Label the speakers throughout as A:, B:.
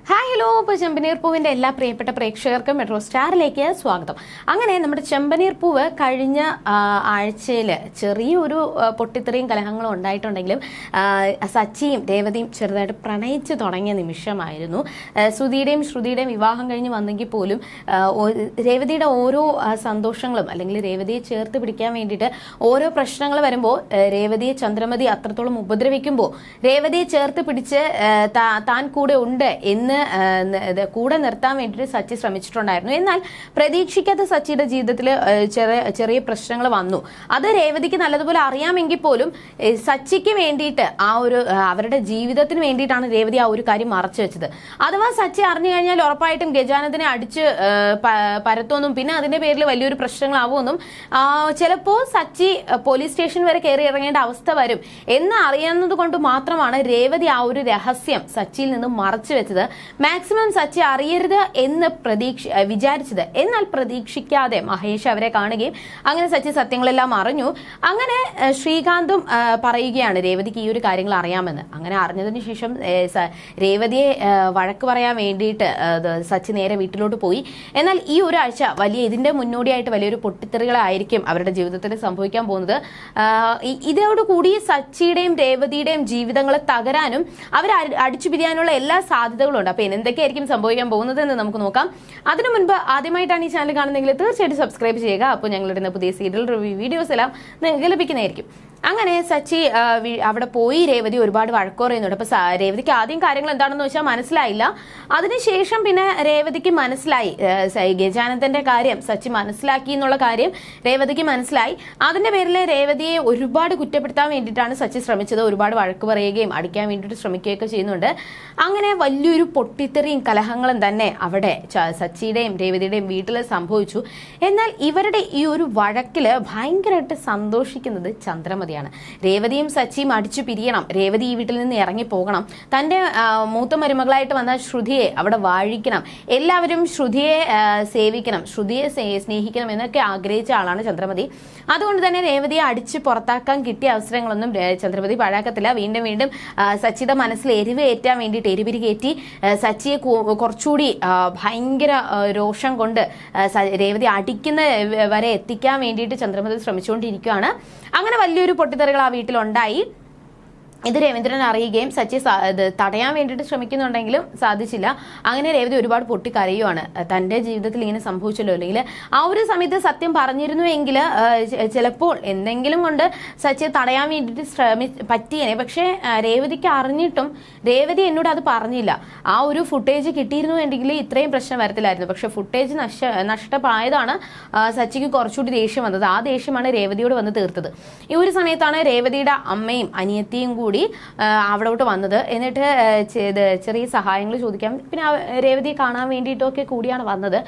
A: Hi hello ഇപ്പോൾ ചെമ്പനീർ പൂവിന്റെ എല്ലാ പ്രിയപ്പെട്ട പ്രേക്ഷകർക്കും മെട്രോ സ്റ്റാറിലേക്ക് സ്വാഗതം. അങ്ങനെ നമ്മുടെ ചെമ്പനീർ പൂവ് കഴിഞ്ഞ ആഴ്ചയിൽ ചെറിയൊരു പൊട്ടിത്തെറിയും കലഹങ്ങളും ഉണ്ടായിട്ടുണ്ടെങ്കിലും സച്ചിയും ദേവതയും ചെറുതായിട്ട് പ്രണയിച്ച് തുടങ്ങിയ നിമിഷമായിരുന്നു. ശ്രുതിയുടെയും ശ്രുതിയുടെയും വിവാഹം കഴിഞ്ഞ് വന്നെങ്കിൽ പോലും രേവതിയുടെ ഓരോ സന്തോഷങ്ങളും അല്ലെങ്കിൽ രേവതിയെ ചേർത്ത് പിടിക്കാൻ വേണ്ടിയിട്ട് ഓരോ പ്രശ്നങ്ങൾ വരുമ്പോൾ രേവതിയെ ചന്ദ്രമതി അത്രത്തോളം ഉപദ്രവിക്കുമ്പോൾ രേവതിയെ ചേർത്ത് പിടിച്ച് താൻ കൂടെ ഉണ്ട് എന്ന് ആ, ന- കൂടെ നിർത്താൻ വേണ്ടിയിട്ട് സച്ചി ശ്രമിച്ചിട്ടുണ്ടായിരുന്നു. എന്നാൽ പ്രതീക്ഷിക്കാത്ത സച്ചിയുടെ ജീവിതത്തിൽ ചെറിയ ചെറിയ പ്രശ്നങ്ങൾ വന്നു. അത് രേവതിക്ക് നല്ലതുപോലെ അറിയാമെങ്കിൽ പോലും സച്ചിക്ക് വേണ്ടിയിട്ട് ആ ഒരു അവരുടെ ജീവിതത്തിന് വേണ്ടിയിട്ടാണ് രേവതി ആ ഒരു കാര്യം മറച്ചു വെച്ചത്. അഥവാ സച്ചി അറിഞ്ഞു കഴിഞ്ഞാൽ ഉറപ്പായിട്ടും ഗജാനന്ദനെ അടിച്ച് പരത്തുമെന്നും പിന്നെ അതിന്റെ പേരിൽ വലിയൊരു പ്രശ്നങ്ങളാവുമെന്നും ചിലപ്പോൾ സച്ചി പോലീസ് സ്റ്റേഷൻ വരെ കയറി ഇറങ്ങേണ്ട അവസ്ഥ വരും. എന്ന് അറിയുന്നത് കൊണ്ട് മാത്രമാണ് രേവതി ആ ഒരു രഹസ്യം സച്ചിയിൽ നിന്ന് മറച്ചു വെച്ചത്. മാക്സിമം സച്ചി അറിയരുത് എന്ന് പ്രതീക്ഷ വിചാരിച്ചത്. എന്നാൽ പ്രതീക്ഷിക്കാതെ മഹേഷ് അവരെ കാണുകയും അങ്ങനെ സച്ചി സത്യങ്ങളെല്ലാം അറിഞ്ഞു. അങ്ങനെ ശ്രീകാന്തും പറയുകയാണ് രേവതിക്ക് ഈ ഒരു കാര്യങ്ങൾ അറിയാമെന്ന്. അങ്ങനെ അറിഞ്ഞതിന് ശേഷം രേവതിയെ വഴക്ക് പറയാൻ വേണ്ടിയിട്ട് സച്ചി നേരെ വീട്ടിലോട്ട് പോയി. എന്നാൽ ഈ ഒരാഴ്ച വലിയ ഇതിന്റെ മുന്നോടിയായിട്ട് വലിയൊരു പൊട്ടിത്തെറികളായിരിക്കും അവരുടെ ജീവിതത്തിൽ സംഭവിക്കാൻ പോകുന്നത്. ഇതോടുകൂടി സച്ചിയുടെയും രേവതിയുടെയും ജീവിതങ്ങളെ തകരാനും അവർ അടിച്ചു പിരിയാനുള്ള എല്ലാ സാധ്യതകളും ഉണ്ട് അപ്പൊ ഇനി എന്തൊക്കെയായിരിക്കും സംഭവിക്കാൻ പോകുന്നത് എന്ന് നമുക്ക് നോക്കാം. അതിനു മുൻപ് ആദ്യമായിട്ടാണ് ഈ ചാനൽ കാണുന്നതെങ്കിൽ തീർച്ചയായിട്ടും സബ്സ്ക്രൈബ് ചെയ്യുക. അപ്പോൾ ഞങ്ങളിടുന്ന പുതിയ സീരിയൽ റിവ്യൂ വീഡിയോസ് എല്ലാം നിങ്ങൾക്ക് ലഭിക്കുന്നതായിരിക്കും. അങ്ങനെ സച്ചി അവിടെ പോയി രേവതി ഒരുപാട് വഴക്ക് പറയുന്നുണ്ട്. അപ്പൊ രേവതിക്ക് ആദ്യം കാര്യങ്ങൾ എന്താണെന്ന് വെച്ചാൽ മനസ്സിലായില്ല. അതിനുശേഷം പിന്നെ രേവതിക്ക് മനസ്സിലായി. ഗജാനന്ദന്റെ കാര്യം സച്ചി മനസ്സിലാക്കി എന്നുള്ള കാര്യം രേവതിക്ക് മനസ്സിലായി. അതിന്റെ പേരിൽ രേവതിയെ ഒരുപാട് കുറ്റപ്പെടുത്താൻ വേണ്ടിയിട്ടാണ് സച്ചി ശ്രമിച്ചത്. ഒരുപാട് വഴക്ക് പറയുകയും അടിക്കാൻ വേണ്ടിയിട്ട് ശ്രമിക്കുകയൊക്കെ ചെയ്യുന്നുണ്ട്. അങ്ങനെ വലിയൊരു പൊട്ടിത്തെറിയും കലഹങ്ങളും തന്നെ അവിടെ സച്ചിയുടെയും രേവതിയുടെയും വീട്ടിൽ സംഭവിച്ചു. എന്നാൽ ഇവരുടെ ഈ ഒരു വഴക്കിൽ ഭയങ്കരമായിട്ട് സന്തോഷിക്കുന്നത് ചന്ദ്രമതിയാണ് രേവതിയും സച്ചിയും അടിച്ചു പിരിയണം. രേവതി ഈ വീട്ടിൽ നിന്ന് ഇറങ്ങി പോകണം. തന്റെ മൂത്ത മരുമകളായിട്ട് വന്ന ശ്രുതിയെ അവിടെ വാഴിക്കണം. എല്ലാവരും ശ്രുതിയെ സേവിക്കണം. ശ്രുതിയെ സ്നേഹിക്കണം എന്നൊക്കെ ആഗ്രഹിച്ച ആളാണ് ചന്ദ്രമതി. അതുകൊണ്ട് തന്നെ രേവതിയെ അടിച്ച് പുറത്താക്കാൻ കിട്ടിയ അവസരങ്ങളൊന്നും ചന്ദ്രമതി പാഴാക്കത്തില്ല. വീണ്ടും വീണ്ടും സച്ചിയുടെ മനസ്സിൽ എരിവ് ഏറ്റാൻ വേണ്ടിയിട്ട് എരിവിരി കയറ്റി സച്ചിയെ കുറച്ചുകൂടി ഭയങ്കര രോഷം കൊണ്ട് രേവതി അടിക്കുന്ന വരെ എത്തിക്കാൻ വേണ്ടിയിട്ട് ചന്ദ്രമതി ശ്രമിച്ചുകൊണ്ടിരിക്കുകയാണ്. അങ്ങനെ വലിയൊരു പൊട്ടിത്തെറികൾ ആ വീട്ടിലുണ്ടായി. ഇത് രവീന്ദ്രൻ അറിയുകയും സച്ചി തടയാൻ വേണ്ടിയിട്ട് ശ്രമിക്കുന്നുണ്ടെങ്കിലും സാധിച്ചില്ല. അങ്ങനെ രേവതി ഒരുപാട് പൊട്ടിക്കരയുവാണ്. തന്റെ ജീവിതത്തിൽ ഇങ്ങനെ സംഭവിച്ചല്ലോ. അല്ലെങ്കിൽ ആ ഒരു സമയത്ത് സത്യം പറഞ്ഞിരുന്നു എങ്കിൽ ചിലപ്പോൾ എന്തെങ്കിലും കൊണ്ട് സച്ചിയെ തടയാൻ വേണ്ടിയിട്ട് ശ്രമി പറ്റിയേനെ. പക്ഷേ രേവതിക്ക് അറിഞ്ഞിട്ടും രേവതി എന്നോട് അത് പറഞ്ഞില്ല. ആ ഒരു ഫുട്ടേജ് കിട്ടിയിരുന്നു എങ്കിൽ ഇത്രയും പ്രശ്നം വരത്തില്ലായിരുന്നു. പക്ഷേ ഫുട്ടേജ് നഷ്ട നഷ്ടമായതാണ് സച്ചിക്ക് കുറച്ചുകൂടി ദേഷ്യം വന്നത്. ആ ദേഷ്യമാണ് രേവതിയോട് വന്ന് തീർത്തത്. ഈ ഒരു സമയത്താണ് രേവതിയുടെ അമ്മയും അനിയത്തിയും കൂടി ആ, അവിടോട്ട് വന്നത്. എന്നിട്ട് ചെറിയ സഹായങ്ങൾ ചോദിക്കാം. പിന്നെ രേവതിയെ കാണാൻ വേണ്ടിയിട്ടൊക്കെ കൂടിയാണ് വന്നത്.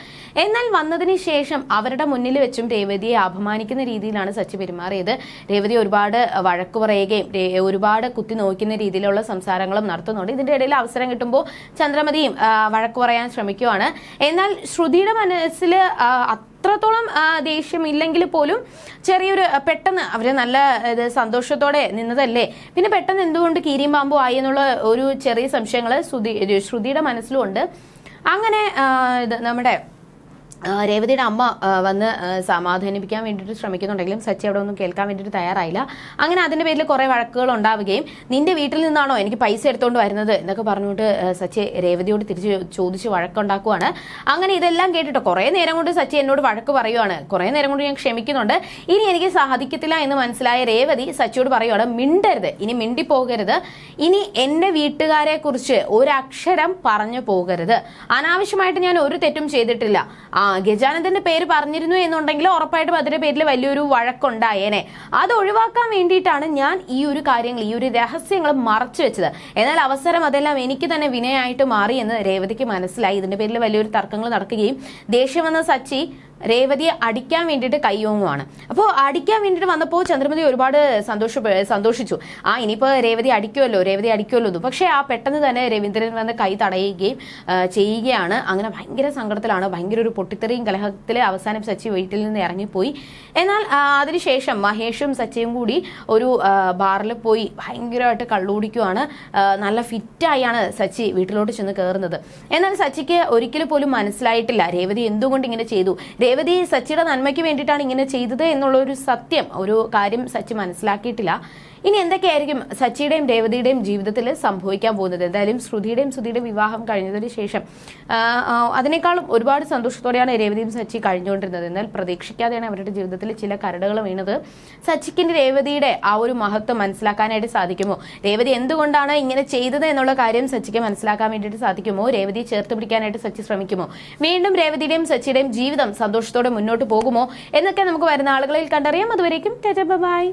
A: എന്നാൽ വന്നതിന് ശേഷം അവരുടെ മുന്നിൽ വെച്ചും രേവതിയെ അപമാനിക്കുന്ന രീതിയിലാണ് സച്ചി പെരുമാറിയത്. രേവതി ഒരുപാട് വഴക്ക് പറയുകയും ഒരുപാട് കുത്തി നോക്കുന്ന രീതിയിലുള്ള സംസാരങ്ങളും നടത്തുന്നുണ്ട്. ഇതിന്റെ ഇടയിൽ അവസരം കിട്ടുമ്പോൾ ചന്ദ്രമതിയും വഴക്ക് പറയാൻ ശ്രമിക്കുവാണ്. എന്നാൽ ശ്രുതിയുടെ മനസ്സിൽ അത്രത്തോളം ആ, ദേഷ്യമില്ലെങ്കിൽ പോലും ചെറിയൊരു പെട്ടെന്ന് അവർ നല്ല ഇത് സന്തോഷത്തോടെ നിന്നതല്ലേ? പിന്നെ പെട്ടെന്ന് എന്തുകൊണ്ട് കീരിയും പാമ്പും ആയി എന്നുള്ള ഒരു ചെറിയ സംശയങ്ങൾ ശ്രുതി ശ്രുതിയുടെ മനസ്സിലുണ്ട്. അങ്ങനെ ഇത് നമ്മുടെ രേവതിയുടെ അമ്മ വന്ന് സമാധാനിപ്പിക്കാൻ വേണ്ടിയിട്ട് ശ്രമിക്കുന്നുണ്ടെങ്കിലും സച്ചി അവിടെ ഒന്നും കേൾക്കാൻ വേണ്ടിയിട്ട് തയ്യാറായില്ല. അങ്ങനെ അതിന്റെ പേരിൽ കുറേ വഴക്കുകൾ ഉണ്ടാവുകയും നിന്റെ വീട്ടിൽ നിന്നാണോ എനിക്ക് പൈസ എടുത്തുകൊണ്ട് വരുന്നത് എന്നൊക്കെ പറഞ്ഞുകൊണ്ട് സച്ചി രേവതിയോട് തിരിച്ച് ചോദിച്ച് വഴക്കുണ്ടാക്കുവാണ്. അങ്ങനെ ഇതെല്ലാം കേട്ടിട്ട് കുറേ നേരം കൊണ്ട് സച്ചി എന്നോട് വഴക്ക് പറയുവാണ്. കുറേ നേരം കൊണ്ട് ഞാൻ ക്ഷമിക്കുന്നുണ്ട്. ഇനി എനിക്ക് സാധിക്കത്തില്ല എന്ന് മനസ്സിലായ രേവതി സച്ചിയോട് പറയുവാണ് മിണ്ടരുത്. ഇനി മിണ്ടിപ്പോകരുത്. ഇനി എന്റെ വീട്ടുകാരെ കുറിച്ച് ഒരക്ഷരം പറഞ്ഞു പോകരുത്. അനാവശ്യമായിട്ട് ഞാൻ ഒരു തെറ്റും ചെയ്തിട്ടില്ല. ആ ഗജാനന്ദന്റെ പേര് പറഞ്ഞിരുന്നു എന്നുണ്ടെങ്കിൽ ഉറപ്പായിട്ടും അതിന്റെ പേരിൽ വലിയൊരു വഴക്കുണ്ടായേനെ. അത് ഒഴിവാക്കാൻ വേണ്ടിയിട്ടാണ് ഞാൻ ഈ ഒരു കാര്യങ്ങൾ ഈ ഒരു രഹസ്യങ്ങൾ മറച്ചു വെച്ചത്. എന്നാൽ അവസരം അതെല്ലാം എനിക്ക് തന്നെ വിനയായിട്ട് മാറി എന്ന് രേവതിക്ക് മനസ്സിലായി. ഇതിന്റെ പേരിൽ വലിയൊരു തർക്കങ്ങൾ നടക്കുകയും ദേഷ്യം വന്ന സച്ചി രേവതിയെ അടിക്കാൻ വേണ്ടിയിട്ട് കയ്യോങ്ങുവാണ്. അപ്പോൾ അടിക്കാൻ വേണ്ടിയിട്ട് വന്നപ്പോൾ ചന്ദ്രമതി ഒരുപാട് സന്തോഷ സന്തോഷിച്ചു. ആ ഇനിയിപ്പോൾ രേവതി അടിക്കുമല്ലോ രേവതി അടിക്കുമല്ലോ എന്ന്. പക്ഷേ ആ പെട്ടെന്ന് തന്നെ രവീന്ദ്രൻ വന്ന് കൈ തടയുകയും ചെയ്യുകയാണ്. അങ്ങനെ ഭയങ്കര സങ്കടത്തിലാണ്. ഭയങ്കര ഒരു പൊട്ടിത്തെറിയും കലഹത്തിൽ അവസാനം സച്ചി വീട്ടിൽ നിന്ന് ഇറങ്ങിപ്പോയി. എന്നാൽ അതിനുശേഷം മഹേഷും സച്ചിയും കൂടി ഒരു ബാറിൽ പോയി ഭയങ്കരമായിട്ട് കള്ളുകുടിക്കുവാണ്. നല്ല ഫിറ്റായാണ് സച്ചി വീട്ടിലോട്ട് ചെന്ന് കയറുന്നത് എന്നാൽ സച്ചിക്ക് ഒരിക്കലും പോലും മനസ്സിലായിട്ടില്ല. രേവതി എന്തുകൊണ്ട് ഇങ്ങനെ ചെയ്തു? രേവതി സച്ചിയുടെ നന്മയ്ക്ക് വേണ്ടിയിട്ടാണ് ഇങ്ങനെ ചെയ്തത് എന്നുള്ള ഒരു സത്യം ഒരു കാര്യം സച്ചി മനസ്സിലാക്കിയിട്ടില്ല. ഇനി എന്തൊക്കെയായിരിക്കും സച്ചിയുടെയും രേവതിയുടെയും ജീവിതത്തിൽ സംഭവിക്കാൻ പോകുന്നത്? എന്തായാലും ശ്രുതിയുടെയും ശ്രുതിയുടെയും വിവാഹം കഴിഞ്ഞതിന് ശേഷം അതിനേക്കാളും ഒരുപാട് സന്തോഷത്തോടെയാണ് രേവതിയും സച്ചി കഴിഞ്ഞുകൊണ്ടിരുന്നത്. എന്നാൽ പ്രതീക്ഷിക്കാതെയാണ് അവരുടെ ജീവിതത്തിൽ ചില കരടുകൾ വീണത്. സച്ചിക്കിന്റെ രേവതിയുടെ ആ ഒരു മഹത്വം മനസ്സിലാക്കാനായിട്ട് സാധിക്കുമോ? രേവതി എന്തുകൊണ്ടാണ് ഇങ്ങനെ ചെയ്തത് എന്നുള്ള കാര്യം സച്ചിക്ക് മനസ്സിലാക്കാൻ വേണ്ടിയിട്ട് സാധിക്കുമോ? രേവതിയെ ചേർത്ത് പിടിക്കാനായിട്ട് സച്ചി ശ്രമിക്കുമോ? വീണ്ടും രേവതിയുടെയും സച്ചിയുടെയും ജീവിതം സന്തോഷത്തോടെ മുന്നോട്ട് പോകുമോ? എന്നൊക്കെ നമുക്ക് വരുന്ന ആളുകളിൽ കണ്ടറിയാം. അതുവരേക്കും ബൈ.